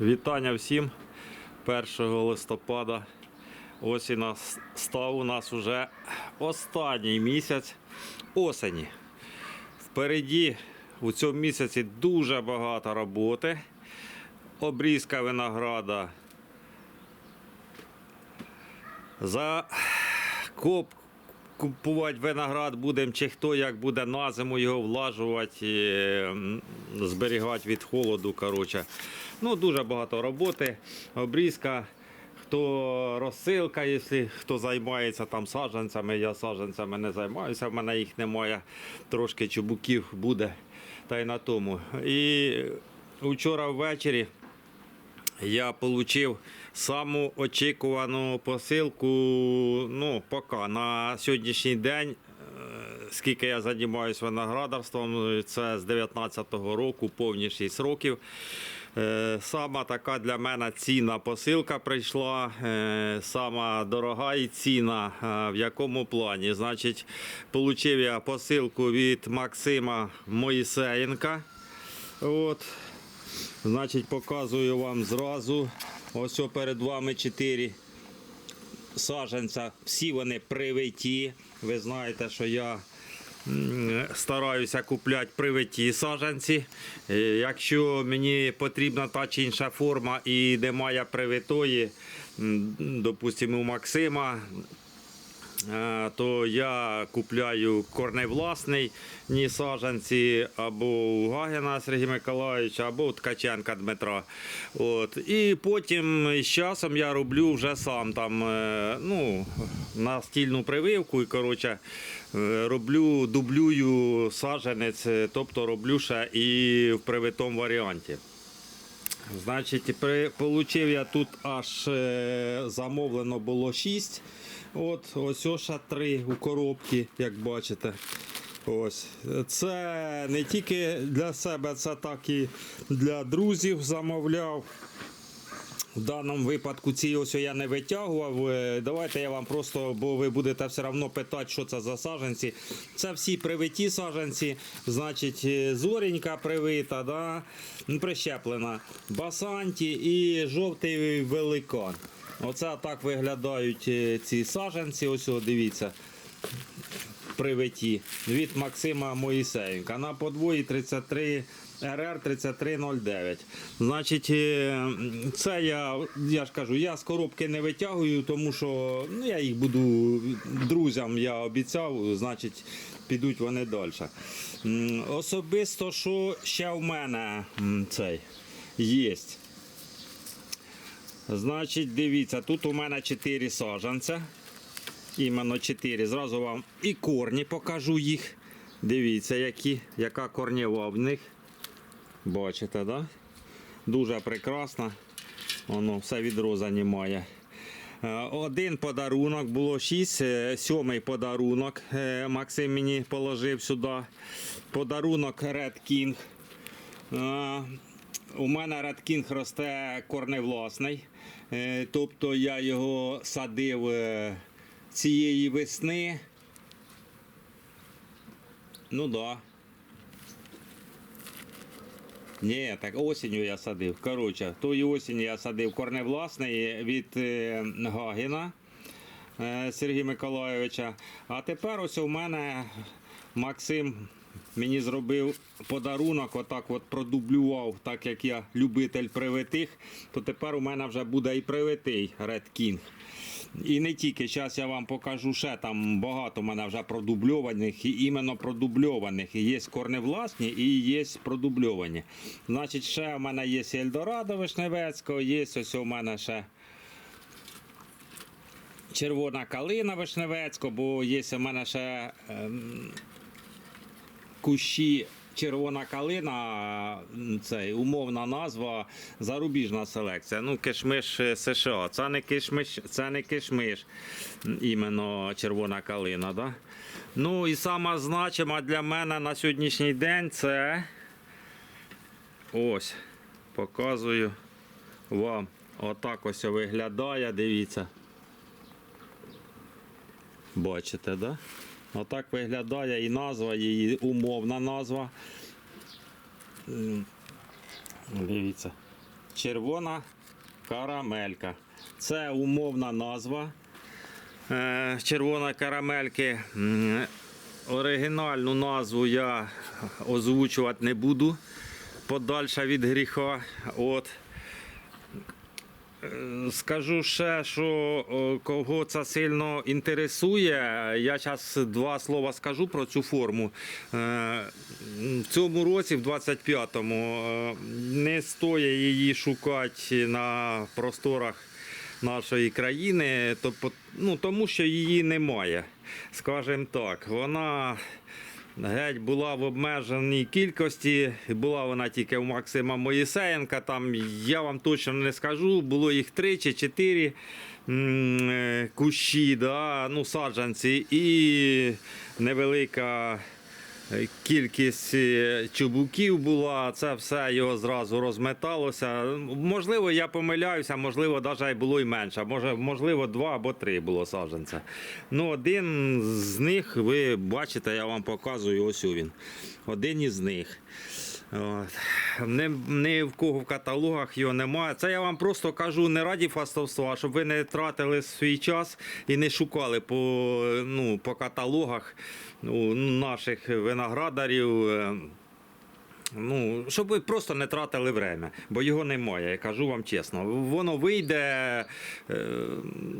Вітання всім 1 листопада. Ось і нас став у нас уже останній місяць осені. Впереді у цьому місяці дуже багато роботи. Обрізка винограда. За коп купувати виноград будемо, чи хто як буде на зиму його влажувати, е, зберігати від холоду. Коротше. Ну, дуже багато роботи, обрізка. Хто розсилка, якщо хто займається там саджанцями, я саджанцями не займаюся, в мене їх немає, трошки чубуків буде, та й на тому. І вчора ввечері я отримав саму очікувану посилку. Ну, поки на сьогоднішній день, е, скільки я займаюся виноградарством, це з 19-го року, повні 6 років. Е, Сама така для мене цінна посилка прийшла, е, сама дорога і ціна. Е, В якому плані? Значить, отримав я посилку від Максима Моїсеєнка. От. Значить, показую вам зразу. Ось перед вами чотири саджанця. Всі вони привиті. Ви знаєте, що я стараюся купляти привиті саджанці. Е, Якщо мені потрібна та чи інша форма і немає привитої, допустимо, у Максима, то я купляю корневласний ні саджанці або Гагіна Сергія Миколаївича, або Ткаченка Дмитра. От. І потім з часом я роблю вже сам там, е, ну, на стільну прививку і коротше, е, роблю, дублюю саджанець, е, тобто роблю ще і в привитому варіанті. Значить, при, получив я тут аж е, замовлено було 6. От, ось ще 3 у коробці, як бачите. Ось. Це не тільки для себе, це так і для друзів замовляв. В даному випадку ці ось я не витягував. Е, Давайте я вам просто, бо ви будете все одно питати, що це за саджанці. Це всі привиті саджанці, значить, е, зорінька привита, да? прищеплена, басанті і жовтий великан. Оце так виглядають е, ці саджанці. Ось о, дивіться привиті від Максима Моїсеєнка на подвої 33 РР 3309. Значить, е, це я, я ж кажу, я з коробки не витягую, тому що ну, я їх буду друзям я обіцяв, значить, підуть вони далі. Особисто, що ще в мене цей є. Значить, дивіться, тут у мене 4 саджанця. Іменно 4. Зразу вам і корні покажу їх. Дивіться, які, яка корнєва в них. Бачите, да? Дуже прекрасно. Воно все відро займає. Е, Один подарунок, було 6, сьомий подарунок. е, Максим мені положив сюди. Подарунок Red King. Е, У мене Red King росте корневласний. Е, Тобто я його садив е, цієї весни. Ну да. Ні, так осінню я садив. Коротше, тої осінь я садив корневласний від е, Гагіна Сергія Миколайовича. А тепер ось у мене Максим мені зробив подарунок, отак от продублював, так як я любитель привитих, то тепер у мене вже буде і привитий Red King. І не тільки, зараз я вам покажу ще там багато в мене вже продубльованих і іменно продубльованих. І Є корневласні і є продубльовані. Значить, ще в мене є Ельдорадо Вишневецького, є ось у мене ще червона калина Вишневецького, бо є у мене ще ем, кущі червона калина, це умовна назва, зарубіжна селекція. Ну, кишмиш е, США. Це не кишмиш, це не кишмиш, іменно червона калина. Да? Ну і сама значима для мене на сьогоднішній день це ось показую вам. Отак ось виглядає, дивіться. Бачите, да? Отак виглядає і назва, її умовна назва. Дивіться. червона карамелька. Це умовна назва е, червоної карамельки. Оригінальну назву я озвучувати не буду подальше від гріха. От. Е, Скажу ще, що кого це сильно інтересує, я зараз два слова скажу про цю форму. Е, В цьому році, в 25-му, е, не стоїть її шукати на просторах нашої країни, ну, тому що її немає. Скажімо так, вона Геть була в обмеженій кількості, була вона тільки у Максима Моїсеєнка. Там я вам точно не скажу, було їх три чи чотири е, кущі, да, ну, саджанці, і невелика кількість е, чубуків була. Це все його зразу розметалося. Можливо, я помиляюся, можливо, навіть було і менше. Може, можливо, два або три було саджанця. Ну, один з них, ви бачите, я вам показую, ось він. Один із них. От. Не, ні в кого в каталогах його немає. Це я вам просто кажу не раді фастовства, а щоб ви не тратили свій час і не шукали по, ну, по каталогах ну, наших виноградарів. Ну, щоб ви просто не тратили время, бо його немає, я кажу вам чесно. Воно вийде е,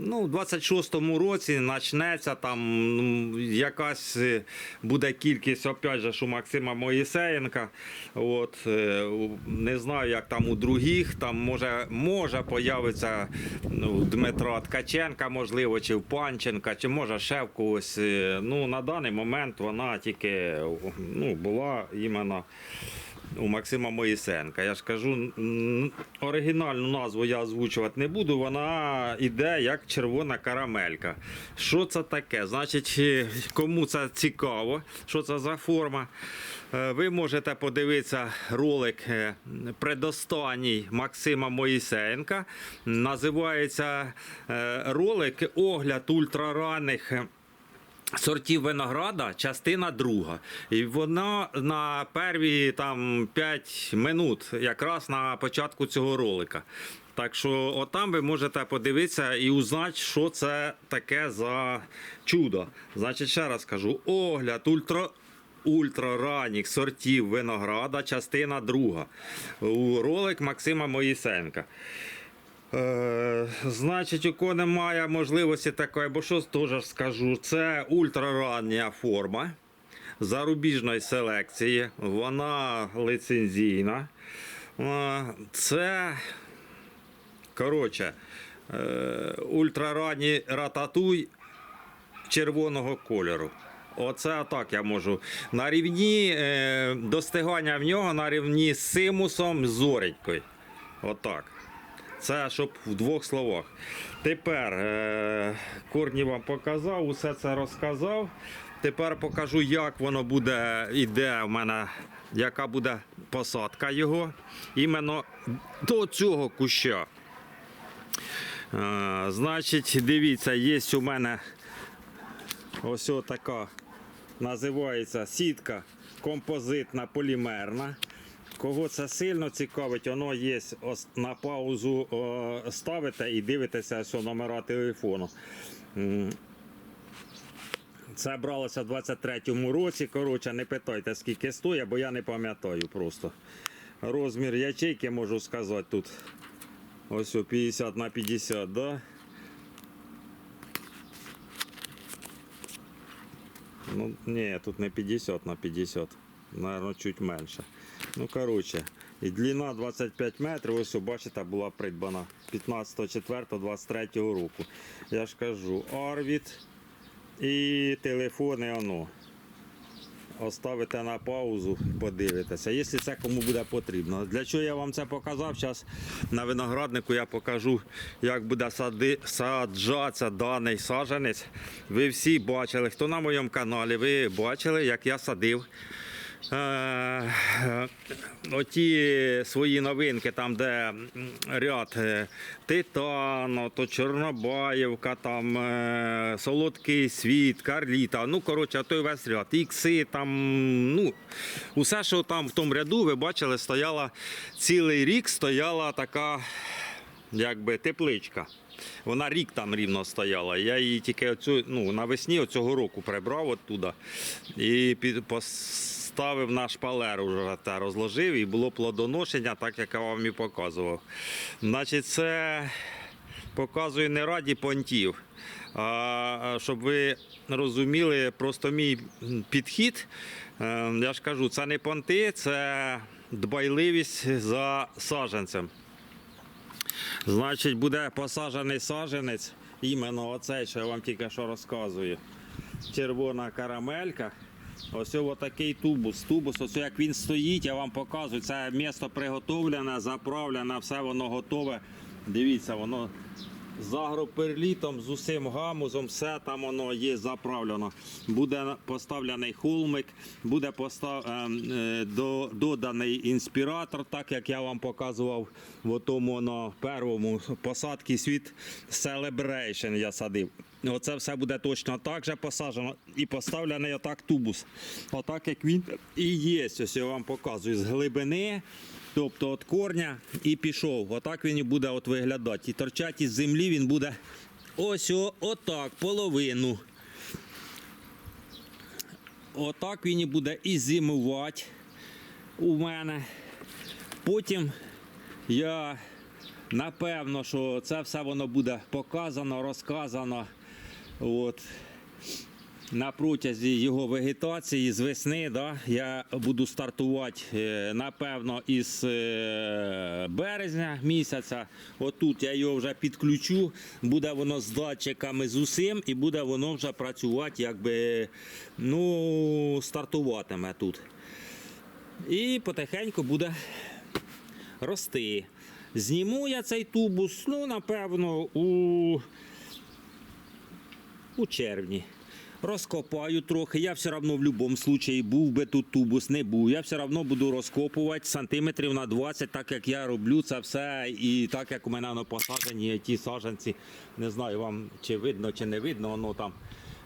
ну, в 26-му році, почнеться там ну, якась е, буде кількість, опять же, у Максима Моїсеєнка. От, е, не знаю, як там у других, там може, може появиться ну, у Дмитра Ткаченка, можливо, чи в Панченка, чи може ще в когось. Ну, на даний момент вона тільки ну, була іменно у Максима Моїсенка. Я ж кажу, оригінальну назву я озвучувати не буду. Вона іде як червона карамелька. Що це таке? Значить, е, кому це цікаво, що це за форма. е, Ви можете подивитися ролик е, предостанній Максима Моїсеєнка. Називається ролик Огляд ультраранних Сортів винограда, частина друга. І вона на перві там 5 минут, якраз на початку цього ролика. Так що отам ви можете подивитися і узнати, що це таке за чудо. Значить, ще раз кажу: огляд ультра. Ультраранніх сортів винограда, частина друга. Ролик Максима Моїсенка. Е, значить, у кого немає можливості такої, бо що теж скажу, це ультрарання форма зарубіжної селекції, вона лицензійна. Е, Це, коротше, е, ультраранні рататуй червоного кольору. Оце так я можу. На рівні е, достигання в нього на рівні з симусом з зоренькою. Отак. Це щоб в двох словах. Тепер е, Корні вам показав, усе це розказав. Тепер покажу, як воно буде, іде в мене, яка буде посадка його. Іменно до цього куща. Е, значить, дивіться, є у мене ось така називається сітка композитна полімерна. Кого це сильно цікавить, воно є на паузу ставите і дивитеся ось номера телефону. Це бралося в 23-му році. Коротше, не питайте, скільки стоїть, бо я не пам'ятаю просто. Розмір ячейки можу сказати тут. Ось о, 50 на 50, да? Ну, ні, тут не 50 на 50, Наверно, чуть менше. Ну, коротше, і длина 25 метрів, ось, бачите, була придбана 15.04.23 року. Я ж кажу, Арвід і телефони оно. Оставите на паузу, подивитеся, якщо це кому буде потрібно. Для чого я вам це показав? Зараз на винограднику я покажу, як буде сади, саджатися даний саджанець. Ви всі бачили, хто на моєму каналі, ви бачили, як я садив оті свої новинки, там, де ряд е, Титано, то Чорнобаївка, там е, Солодкий світ, Карліта. Ну, коротше, той весь ряд. Ікси, там, ну, усе, що там в тому ряду, ви бачили, стояла цілий рік стояла така якби тепличка. Вона рік там рівно стояла. Я її тільки оцю, ну, навесні цього року прибрав оттуда і під, поставив на шпалер уже та розложив, і було плодоношення, так як я вам і показував. Значить, це показую не раді понтів. А щоб ви розуміли, просто мій підхід, е, я ж кажу, це не понти, це дбайливість за саджанцем. Значить, буде посаджений саженець, іменно оцей, що я вам тільки що розказую. Червона карамелька. Ось отакий тубус. Тубус, ось як він стоїть, я вам показую. Це місто приготовлене, заправлене, все воно готове. Дивіться, воно з агроперлітом, з усім гамузом, все там воно є заправлено. Буде поставлений холмик, буде постав... ем, е, до... доданий інспіратор, так як я вам показував в тому на першому посадці світ Celebration я садив. Оце все буде точно так же посаджено і поставлений отак тубус. Отак як він і є. Ось я вам показую з глибини. Тобто від корня і пішов. Отак він буде от виглядати. І торчать із землі він буде ось отак, половину. Отак він і буде і зимувати у мене. Потім я напевно, що це все воно буде показано, розказано. От на протязі його вегетації з весни да, я буду стартувати е, напевно із е, березня місяця. Отут я його вже підключу, буде воно з датчиками з усім і буде воно вже працювати, якби ну, стартуватиме тут. І потихеньку буде рости. Зніму я цей тубус, ну, напевно, у, у червні. Розкопаю трохи. Я все одно в будь-якому випадку був би тут тубус, не був. Я все одно буду розкопувати сантиметрів на 20, так як я роблю це все. І так як у мене на посаджені ті саджанці, не знаю вам чи видно, чи не видно, воно там,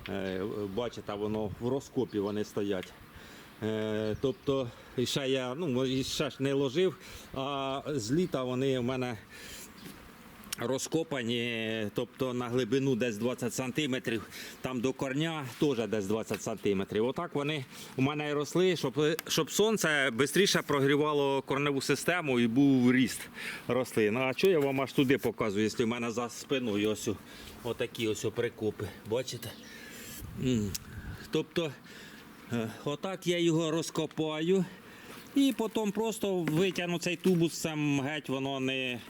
е, бачите, воно в розкопі вони стоять. Е, тобто, ще я ну, ще ж не ложив, а з літа вони в мене розкопані, тобто на глибину десь 20 сантиметрів, там до корня теж десь 20 сантиметрів. Отак вони у мене росли, щоб, щоб сонце швидше прогрівало корневу систему і був ріст рослин. А що я вам аж туди показую, якщо в мене за спиною ось отакі ось прикопи. Бачите? Тобто, е, отак я його розкопаю. І потім просто витягну цей тубус, сам геть воно не,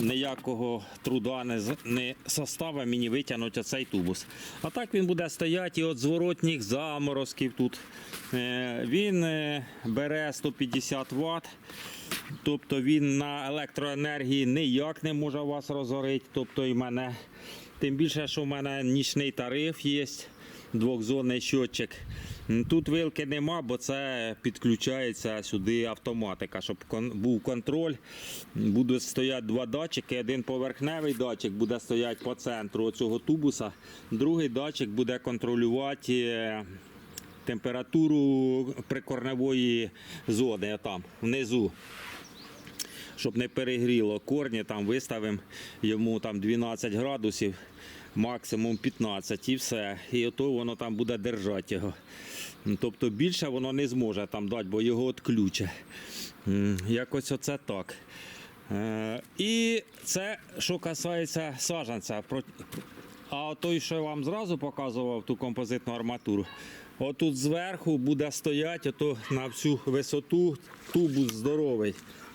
ніякого труда не, не составить мені витягнути цей тубус. А так він буде стояти і от зворотніх заморозків тут. Е, Він е, бере 150 Вт. Тобто він на електроенергії ніяк не може вас розгорити. Тобто і мене. Тим більше, що в мене нічний тариф є, двохзонний щотчик. Тут вилки нема, бо це підключається сюди автоматика, щоб був контроль. Будуть стояти два датчики. Один поверхневий датчик буде стояти по центру цього тубуса. Другий датчик буде контролювати е, температуру прикорневої зони там внизу щоб не перегріло корні, там виставимо йому там 12 градусів, максимум 15 і все. І ото воно там буде держати його. Тобто більше воно не зможе там дати, бо його відключе. Якось оце так. Е, І це що касається саджанця. А той, що я вам зразу показував, ту композитну арматуру, отут зверху буде стояти ото на всю висоту тубус здоровий.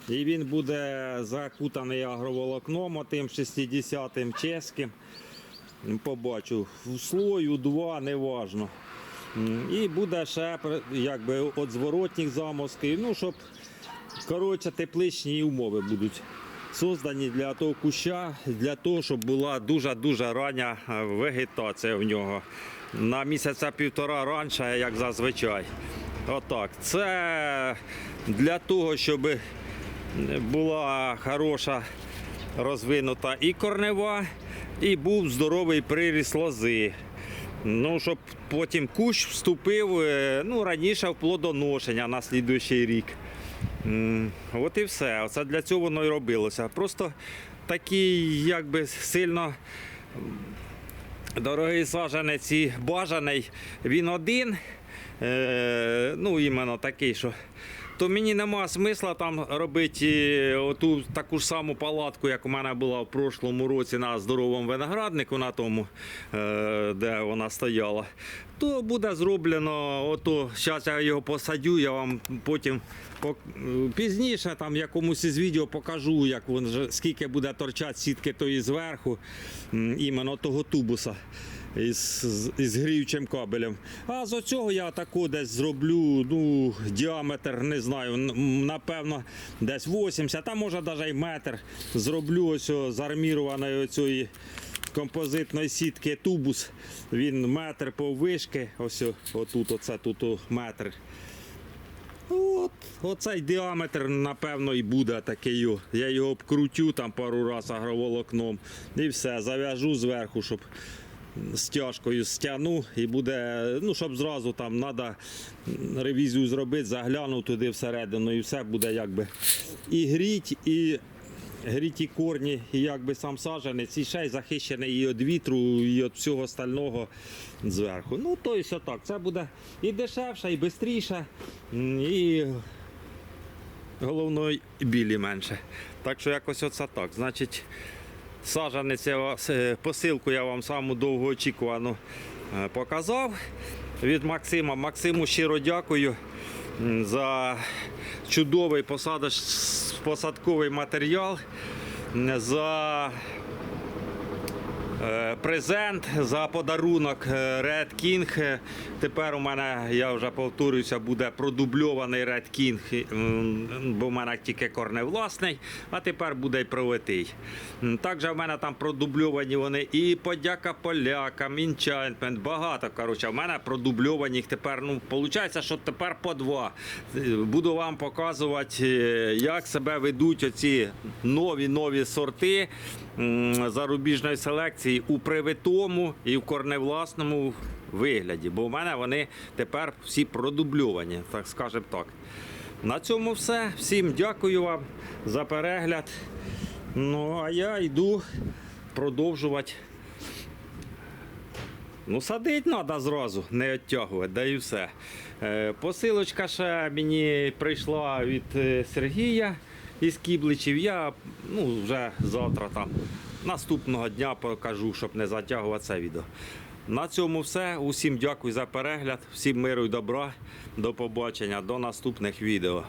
І він буде закутаний агроволокном, отим 60-м чеським. Побачу, в слою два, неважно. М, І буде ще якби от зворотніх замозків, ну, щоб коротше, тепличні умови будуть создані для того куща, для того, щоб була дуже-дуже рання е, вегетація в нього. На місяця півтора раніше, як зазвичай. Отак. Це для того, щоб була хороша розвинута і корнева, і був здоровий приріст лози. Ну, щоб потім кущ вступив е, ну, раніше в плодоношення на слідуючий рік. От і все. Оце для цього воно і робилося. Просто такий, якби сильно дорогий саджанець і бажаний, він один. Е, ну, іменно такий, що. То мені нема смисла там робити е, оту таку ж саму палатку, як у мене була в прошлому році на здоровому винограднику, на тому, е, де вона стояла. То буде зроблено, ото зараз я його посадю, я вам потім е, пізніше там якомусь із відео покажу, як він скільки буде торчати сітки тої зверху, іменно того тубуса із, із гріючим кабелем. А з оцього я таку десь зроблю, ну, діаметр, не знаю, напевно, десь 80, а може навіть і метр. Зроблю ось з армірованої оцієї композитної сітки тубус. Він метр поввишки, ось отут, оце тут метр. От, оцей діаметр, напевно, і буде такий. Я його обкрутю там пару разів агроволокном і все, зав'яжу зверху, щоб стяжкою стягну і буде, ну, щоб зразу там треба ревізію зробити, загляну туди всередину і все буде якби і гріть, і гріті корні, і якби сам саджанець, і ще й захищений і від вітру, і від всього остального зверху. Ну, то і так. Це буде і дешевше, і швидше, і головно, і білі менше. Так що якось оце так. Значить, саджанець, я вас- е, посилку я вам саму довгоочікувану е, показав від Максима. Максиму щиро дякую за чудовий посадковий матеріал, за презент, за подарунок е, Red King. Е, Тепер у мене, я вже повторююся, буде продубльований Red King, бо в мене тільки корневласний, а тепер буде й провитий. Також в мене там продубльовані вони і подяка полякам, інчантмент, багато. Коротше, в мене продубльовані їх тепер. Ну, виходить, що тепер по два. Е, Буду вам показувати, е, як себе ведуть оці нові нові сорти зарубіжної селекції у привитому і в корневласному вигляді. Бо в мене вони тепер всі продубльовані, так скажемо так. На цьому все. Всім дякую вам за перегляд. Ну, а я йду продовжувати. Ну, садити треба зразу, не відтягувати, да і все. Е, Посилочка ще мені прийшла від е, Сергія із Кібличів. Я ну, вже завтра там наступного дня покажу, щоб не затягувати це відео. На цьому все. Усім дякую за перегляд, всім миру і добра. До побачення, до наступних відео.